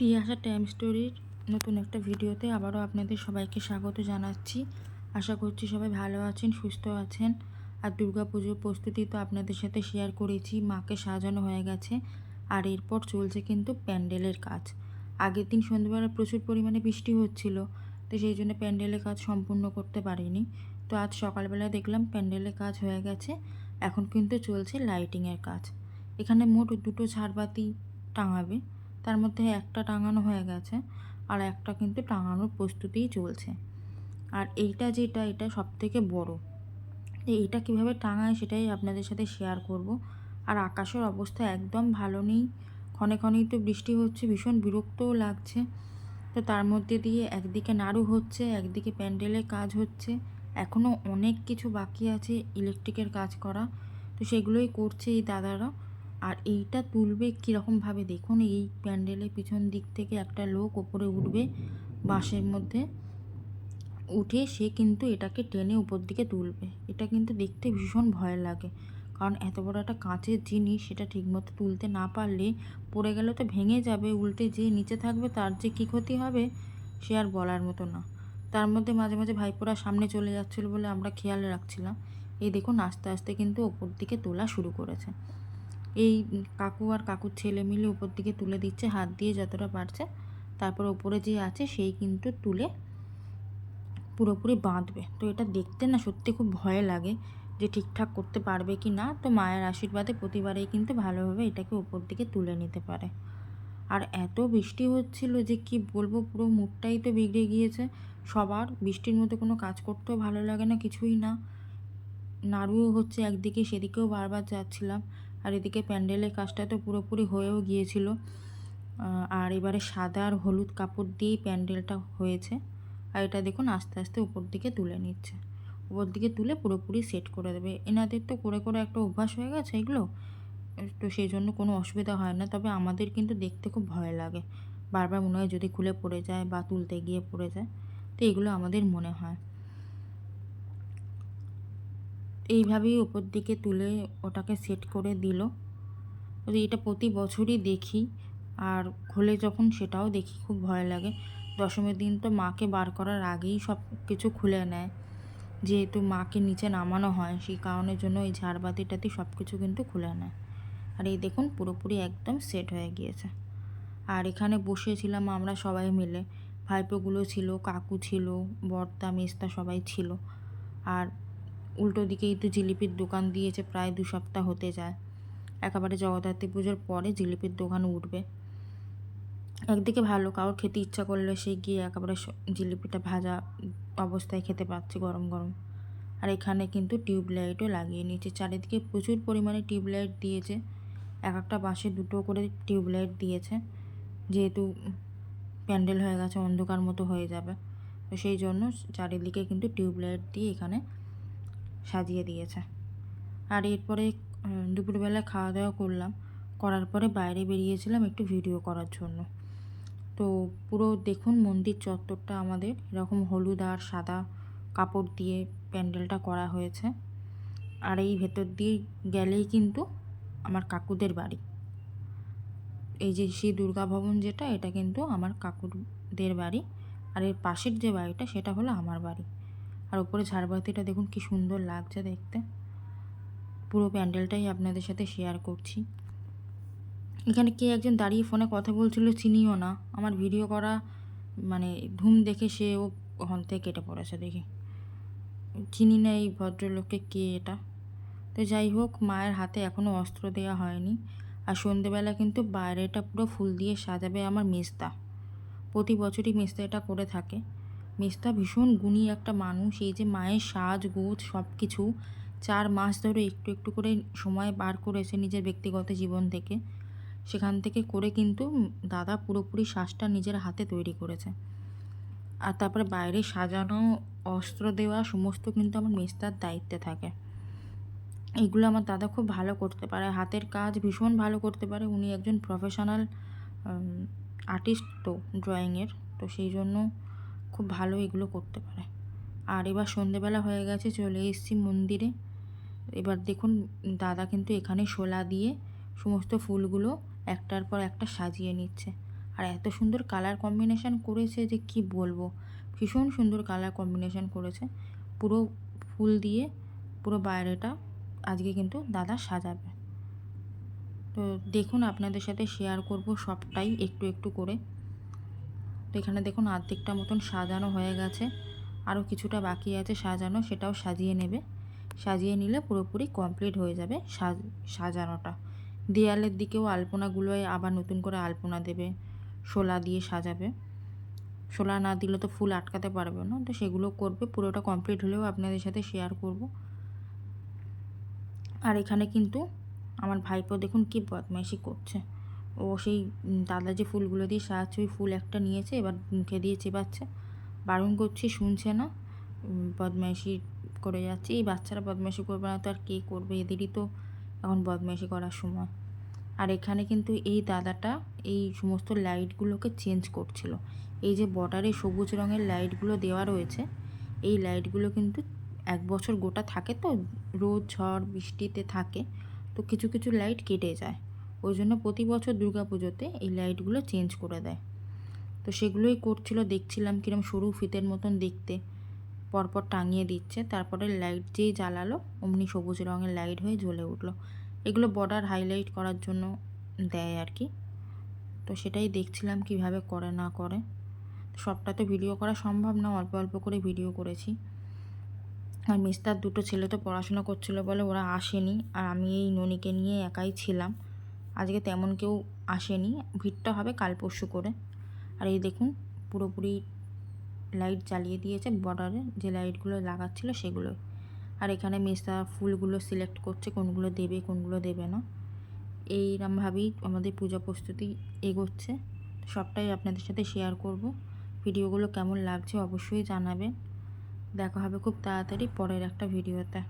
টিয়াশা time স্টোরির নতুন একটা ভিডিওতে আবারও আপনাদের সবাইকে স্বাগত জানাচ্ছি। আশা করছি সবাই ভালো আছেন, সুস্থ আছেন। আর পুজোর প্রস্তুতি তো আপনাদের সাথে শেয়ার করেছি, মাকে সাজানো হয়ে গেছে। আর এরপর চলছে কিন্তু প্যান্ডেলের কাজ। আগের দিন সন্ধ্যেবেলা প্রচুর পরিমাণে বৃষ্টি হচ্ছিল, তো সেই জন্য প্যান্ডেলের কাজ সম্পূর্ণ করতে পারিনি। তো আজ সকালবেলা দেখলাম প্যান্ডেলের কাজ হয়ে গেছে, এখন কিন্তু চলছে লাইটিংয়ের কাজ। এখানে মোট দুটো ঝাড়বাতি টাঙাবে। তার মধ্যে একটা টাঙানো হয়ে গেছে আর একটা কিন্তু টাঙানোর প্রস্তুতিই চলছে। আর এইটা যেটা, এটা সব থেকে বড়ো এইটা কীভাবে টাঙায় সেটাই আপনাদের সাথে শেয়ার করব। আর আকাশের অবস্থা একদম ভালো নেই। ক্ষণে ক্ষণেই তো বৃষ্টি হচ্ছে, ভীষণ বিরক্তও লাগছে। তো তার মধ্যে দিয়ে একদিকে নাড়ু হচ্ছে, একদিকে প্যান্ডেলের কাজ হচ্ছে। এখনও অনেক কিছু বাকি আছে ইলেকট্রিকের কাজ করা। তো সেগুলোই করছে এই দাদারা। আর এইটা তুলবে কীরকমভাবে? দেখুন, এই প্যান্ডেলের পিছন দিক থেকে একটা লোক ওপরে উঠবে বাঁশের মধ্যে। উঠে সে কিন্তু এটাকে টেনে উপর দিকে তুলবে। এটা কিন্তু দেখতে ভীষণ ভয় লাগে। কারণ এত বড় একটা কাঁচের জিনিস, সেটা ঠিকমতো তুলতে না পারলে পড়ে গেলে তো ভেঙে যাবে। উল্টে যে নিচে থাকবে, তার যে কী ক্ষতি হবে, সে আর বলার মতো না। তার মধ্যে মাঝে মাঝে ভাইপোরা সামনে চলে যাচ্ছিল বলে আমরা খেয়াল রাখছিলাম। এই দেখুন, আস্তে আস্তে কিন্তু ওপর দিকে তোলা শুরু করেছে। এই কাকু আর কাকুর ছেলে মিলে উপর দিকে তুলে দিচ্ছে, হাত দিয়ে যতটা পারছে। তারপর ওপরে যে আছে সেই কিন্তু তুলে পুরোপুরি বাঁধবে। তো এটা দেখতে না সত্যি খুব ভয় লাগে যে ঠিকঠাক করতে পারবে কি না। তো মায়ের আশীর্বাদে প্রতিবারেই কিন্তু ভালোভাবে এটাকে উপর দিকে তুলে নিতে পারে। আর এত বৃষ্টি হচ্ছিল যে কি বলব, পুরো মুডটাই তো বিগড়ে গিয়েছে। সবার বৃষ্টির মধ্যে কোনো কাজ করতেও ভালো লাগে না, কিছুই না। নাড়ুও হচ্ছে একদিকে, সেদিকেও বারবার যাচ্ছিলাম। আর এদিকে প্যান্ডেলের কাজটা তো পুরোপুরি হয়েও গিয়েছিল। আর এবারে সাদা আর হলুদ কাপড় দিয়েই প্যান্ডেলটা হয়েছে। আর এটা দেখুন আস্তে আস্তে উপর দিকে তুলে নিচ্ছে। উপর দিকে তুলে পুরোপুরি সেট করে দেবে। এনাদের তো করে করে একটা অভ্যাস হয়ে গেছে এগুলো। তো সেই জন্য কোনো অসুবিধা হয় না। তবে আমাদের কিন্তু দেখতে খুব ভয় লাগে। বারবার মনে হয় যদি খুলে পড়ে যায় বা তুলতে গিয়ে পড়ে যায়। তো এগুলো আমাদের মনে হয়। এইভাবেই ওপর দিকে তুলে ওটাকে সেট করে দিল। এটা প্রতি বছরই দেখি, আর খুলে যখন সেটাও দেখি খুব ভয় লাগে। দশমীর দিন তো মাকে বার করার আগেই সব কিছু খুলে নেয়। যেহেতু মাকে নিচে নামানো হয়, সেই কারণের জন্য এই ঝাড়বাতিটাতে সব কিছু কিন্তু খুলে নেয়। আর এই দেখুন পুরোপুরি একদম সেট হয়ে গিয়েছে। আর এখানে বসেছিলাম আমরা সবাই মিলে। ভাইপোগুলো ছিল, কাকু ছিল, বর্তা, মেস্তা সবাই ছিল। আর উল্টো দিকেই তো জিলিপির দোকান দিয়েছে, প্রায় দু সপ্তাহ হতে যায়। একেবারে জগদ্ধাত্রী পুজোর পরে জিলিপির দোকান উঠবে। একদিকে ভালো, কারোর খেতে ইচ্ছা করলে সে গিয়ে একেবারে জিলিপিটা ভাজা অবস্থায় খেতে পাচ্ছে গরম গরম। আর এখানে কিন্তু টিউবলাইটও লাগিয়ে নিয়েছে। চারিদিকে প্রচুর পরিমাণে টিউবলাইট দিয়েছে। এক একটা বাসে দুটো করে টিউবলাইট দিয়েছে। যেহেতু প্যান্ডেল হয়ে গেছে, অন্ধকার মতো হয়ে যাবে। তো সেই জন্য চারিদিকে কিন্তু টিউবলাইট দিয়ে এখানে সাজিয়ে দিয়েছে। আর এরপরে দুপুরবেলা খাওয়া দাওয়া করলাম। করার পরে বাইরে বেরিয়েছিলাম একটু ভিডিও করার জন্য। তো পুরো দেখুন মন্দির চত্বরটা আমাদের এরকম হলুদ আর সাদা কাপড় দিয়ে প্যান্ডেলটা করা হয়েছে। আর এই ভেতর দিয়ে গেলেই কিন্তু আমার কাকুদের বাড়ি। এই যে শ্রী দুর্গা ভবন যেটা, এটা কিন্তু আমার কাকুদের বাড়ি। আর এর পাশের যে বাড়িটা, সেটা হলো আমার বাড়ি। আর ওপরে ঝাড়বাতিটা দেখুন কি সুন্দর লাগছে দেখতে। পুরো প্যান্ডেলটাই আপনাদের সাথে শেয়ার করছি। এখানে কে একজন দাঁড়িয়ে ফোনে কথা বলছিল চিনিও না। আমার ভিডিও করা মানে ধুম দেখে সে ও ওখান থেকে কেটে পড়েছে দেখি। চিনি না এই ভদ্রলোককে কে এটা? তো যাই হোক, মায়ের হাতে এখনও অস্ত্র দেওয়া হয়নি। আর সন্ধেবেলা কিন্তু বাইরেটা পুরো ফুল দিয়ে সাজাবে আমার মেস্তা। প্রতি বছরই মেস্তা এটা করে থাকে। মেস্তা ভীষণ গুণী একটা মানুষ। এই যে মায়ের সাজ গোছ সব কিছু চার মাস ধরে একটু একটু করে সময় বার করেছে নিজের ব্যক্তিগত জীবন থেকে। সেখান থেকে করে কিন্তু দাদা পুরোপুরি শ্বাসটা নিজের হাতে তৈরি করেছে। আর তারপরে বাইরে সাজানো, অস্ত্র দেওয়া, সমস্ত কিন্তু আমার মেস্তার দায়িত্বে থাকে। এগুলো আমার দাদা খুব ভালো করতে পারে। হাতের কাজ ভীষণ ভালো করতে পারে। উনি একজন প্রফেশনাল আর্টিস্ট তো ড্রয়িংয়ের তো সেই জন্য খুব ভালো এগুলো করতে পারে। আর এবার সন্ধেবেলা হয়ে গেছে, চলে এসেছি মন্দিরে। এবার দেখুন, দাদা কিন্তু এখানে শোলা দিয়ে সমস্ত ফুলগুলো একটার পর একটা সাজিয়ে নিচ্ছে। আর এত সুন্দর কালার কম্বিনেশন করেছে যে কি বলব? ভীষণ সুন্দর কালার কম্বিনেশন করেছে। পুরো ফুল দিয়ে পুরো বাইরেটা আজকে কিন্তু দাদা সাজাবে। তো দেখুন, আপনাদের সাথে শেয়ার করব সবটাই একটু একটু করে। এখানে দেখুন আর্ধেকটা মতন সাজানো হয়ে গেছে। আরও কিছুটা বাকি আছে সাজানো, সেটাও সাজিয়ে নেবে। সাজিয়ে নিলে পুরোপুরি কমপ্লিট হয়ে যাবে সাজ সাজানোটা। দেয়ালের দিকেও আলপনাগুলোয় আবার নতুন করে আলপনা দেবে শোলা দিয়ে সাজাবে। শোলা না দিলে তো ফুল আটকাতে পারবে না, তো সেগুলো করবে। পুরোটা কমপ্লিট হলেও আপনাদের সাথে শেয়ার করব। আর এখানে কিন্তু আমার ভাইপো দেখুন কি বদমাইশি করছে। ও সেই দাদা যে ফুলগুলো দিয়ে সাজাচ্ছে, ওই ফুল একটা নিয়েছে, এবার মুখে দিয়ে চেবাচ্ছে বারণ করছি, শুনছে না। বদমাইশি করে যাচ্ছে। এই বাচ্চারা বদমাইশি করবে না তো আর কে করবে? এদেরই তো এখন বদমাইশি করার সময়। আর এখানে কিন্তু এই দাদাটা এই সমস্ত লাইটগুলোকে চেঞ্জ করছিল। এই যে বর্ডারে সবুজ রঙের লাইটগুলো দেওয়া রয়েছে, এই লাইটগুলো কিন্তু এক বছর গোটা থাকে তো? রোদ, ঝড়, বৃষ্টিতে থাকে। তো কিছু কিছু লাইট কেটে যায়। ওই জন্য প্রতি বছর পুজোতে এই লাইটগুলো চেঞ্জ করে দেয়। তো সেগুলোই করছিল, দেখছিলাম কিরম সরু ফিতের মতন দেখতে। পরপর টাঙিয়ে দিচ্ছে, তারপরে লাইট যেই জ্বালালো, অমনি সবুজ রঙের লাইট হয়ে জ্বলে উঠল। এগুলো বর্ডার হাইলাইট করার জন্য দেয় আর কি। তো সেটাই দেখছিলাম কীভাবে করে না করে। সবটা তো ভিডিও করা সম্ভব না, অল্প অল্প করে ভিডিও করেছি। আর মিস্তার দুটো ছেলে তো পড়াশোনা করছিল বলে ওরা আসেনি, আর আমি এই ননিকে নিয়ে একাই ছিলাম। আজকে তেমন কেউ আসেনি, ভিড়টা হবে কাল পরশু করে। আর এই দেখুন, পুরোপুরি লাইট জ্বালিয়ে দিয়েছে বর্ডারে যে লাইটগুলো লাগাচ্ছিল সেগুলো। আর এখানে মিস্তা ফুলগুলো সিলেক্ট করছে, কোনগুলো দেবে কোনগুলো দেবে না। এইরমভাবেই আমাদের পূজা প্রস্তুতি এগোচ্ছে। সবটাই আপনাদের সাথে শেয়ার করব। ভিডিওগুলো কেমন লাগছে অবশ্যই জানাবেন। দেখা হবে খুব তাড়াতাড়ি পরের একটা ভিডিওতে।